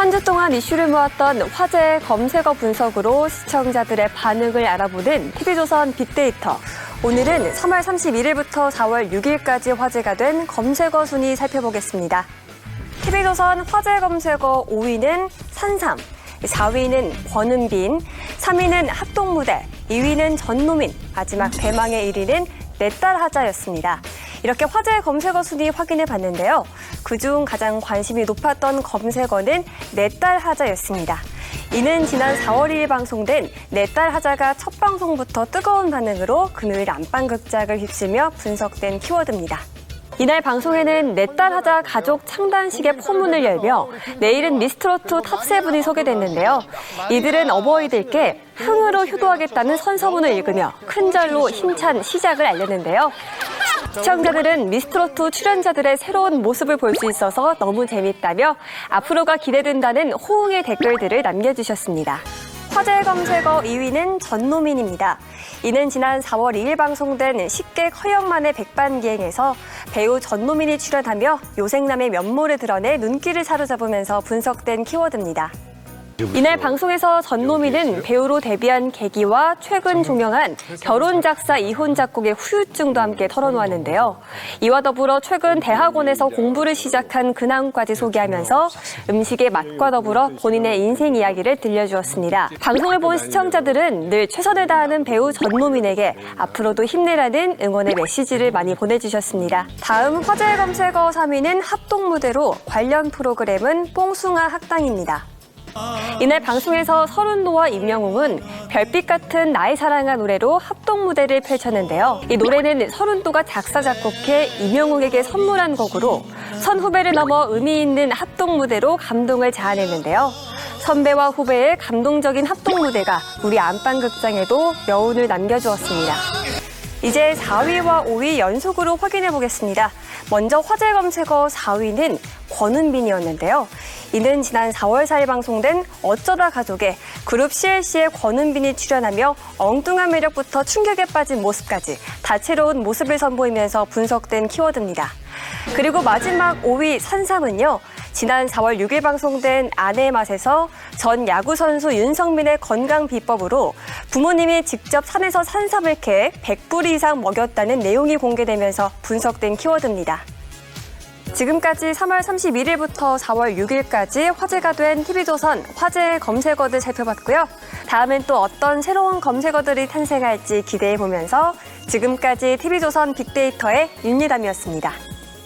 한 주 동안 이슈를 모았던 화제 검색어 분석으로 시청자들의 반응을 알아보는 TV조선 빅데이터. 오늘은 3월 31일부터 4월 6일까지 화제가 된 검색어 순위 살펴보겠습니다. TV조선 화제 검색어 5위는 산삼, 4위는 권은빈, 3위는 합동무대, 2위는 전노민, 마지막 대망의 1위는 내 딸 하자였습니다. 이렇게 화제 검색어 순위 확인해 봤는데요. 그중 가장 관심이 높았던 검색어는 내 딸 하자였습니다. 이는 지난 4월 2일 방송된 내 딸 하자가 첫 방송부터 뜨거운 반응으로 금요일 안방극작을 휩쓸며 분석된 키워드입니다. 이날 방송에는 내 딸 하자 가족 창단식의 포문을 열며 내일은 미스트로트 탑세븐이 소개됐는데요. 이들은 어버이들께 흥으로 효도하겠다는 선서문을 읽으며 큰 절로 힘찬 시작을 알렸는데요. 시청자들은 미스트로트 출연자들의 새로운 모습을 볼 수 있어서 너무 재밌다며 앞으로가 기대된다는 호응의 댓글들을 남겨주셨습니다. 화제 검색어 2위는 전노민입니다. 이는 지난 4월 2일 방송된 식객 허영만의 백반기행에서 배우 전노민이 출연하며 요생남의 면모를 드러내 눈길을 사로잡으면서 분석된 키워드입니다. 이날 방송에서 전노민은 배우로 데뷔한 계기와 최근 종영한 결혼 작사 이혼 작곡의 후유증도 함께 털어놓았는데요. 이와 더불어 최근 대학원에서 공부를 시작한 근황까지 소개하면서 음식의 맛과 더불어 본인의 인생 이야기를 들려주었습니다. 방송을 본 시청자들은 늘 최선을 다하는 배우 전노민에게 앞으로도 힘내라는 응원의 메시지를 많이 보내주셨습니다. 다음 화제 검색어 3위는 합동무대로 관련 프로그램은 뽕숭아 학당입니다. 이날 방송에서 서른도와 임영웅은 별빛 같은 나의 사랑아 노래로 합동 무대를 펼쳤는데요. 이 노래는 서른도가 작사 작곡해 임영웅에게 선물한 곡으로 선후배를 넘어 의미 있는 합동 무대로 감동을 자아냈는데요. 선배와 후배의 감동적인 합동 무대가 우리 안방극장에도 여운을 남겨주었습니다. 이제 4위와 5위 연속으로 확인해 보겠습니다. 먼저 화제 검색어 4위는 권은빈이었는데요. 이는 지난 4월 4일 방송된 어쩌다 가족에 그룹 CLC의 권은빈이 출연하며 엉뚱한 매력부터 충격에 빠진 모습까지 다채로운 모습을 선보이면서 분석된 키워드입니다. 그리고 마지막 5위 산삼은요. 지난 4월 6일 방송된 아내의 맛에서 전 야구 선수 윤성민의 건강 비법으로 부모님이 직접 산에서 산삼을 캐 100불 이상 먹였다는 내용이 공개되면서 분석된 키워드입니다. 지금까지 3월 31일부터 4월 6일까지 화제가 된 TV조선 화제 검색어들 살펴봤고요. 다음엔 또 어떤 새로운 검색어들이 탄생할지 기대해 보면서 지금까지 TV조선 빅데이터의 윤리담이었습니다.